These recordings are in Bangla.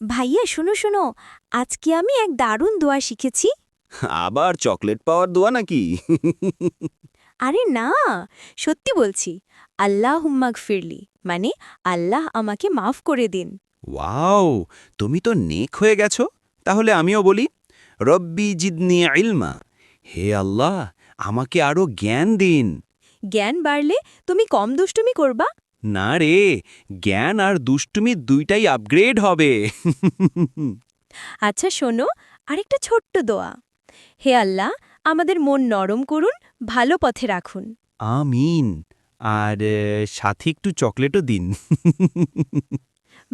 ভাইয়া শোনো শোনো আজকে আমি এক দারুণ দোয়া শিখেছি। আবার চকলেট পাওয়ার দোয়া নাকি? আরে না সত্যি বলছি আল্লাহ হুম্মাগ ফিরলি মানে আল্লাহ আমাকে মাফ করে দিন। ওয়াও তুমি তো নেক হয়ে গেছো। তাহলে আমিও বলি রব্বি জিদনি ইলমা হে আল্লাহ আমাকে আরও জ্ঞান দিন। জ্ঞান বাড়লে তুমি কম দুষ্টুমি করবা? না রে জ্ঞান আর দুষ্টুমি দুইটাই আপগ্রেড হবে। আচ্ছা শোনো আরেকটা ছোট্ট দোয়া। হে আল্লাহ আমাদের মন নরম করুন ভালো পথে রাখুন। আমিন। আর সাথে একটু চকলেটও দিন।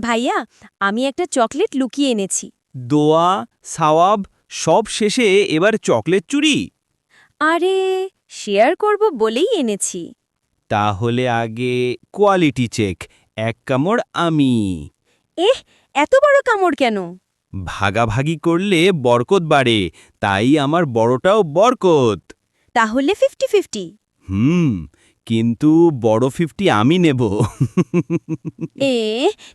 ভাইয়া আমি একটা চকলেট লুকিয়ে এনেছি। দোয়া সাওয়াব সব শেষে এবার চকলেট চুরি। আরে শেয়ার করব বলেই এনেছি। তাহলে আগে কোয়ালিটি চেক এক কামড় আমি। এহ এত বড় কামড় কেন? ভাগাভাগি করলে বরকত বাড়ে তাই আমার বড়টাও বরকত। তাহলে ফিফটি ফিফটি হুম কিন্তু বড় ফিফটি আমি নেব। এ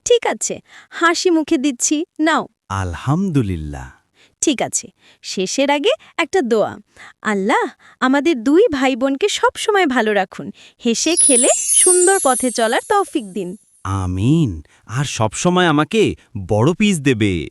ঠিক আছে হাসি মুখে দিচ্ছি নাও। আলহামদুলিল্লাহ। ঠিক আছে, শেষের আগে একটা দোয়া। আল্লাহ, আমাদের দুই ভাই বোনকে সবসময় ভালো রাখুন। হেসে খেলে সুন্দর পথে চলার তৌফিক দিন। আমিন। আর সবসময় আমাকে বড় পিস দেবে।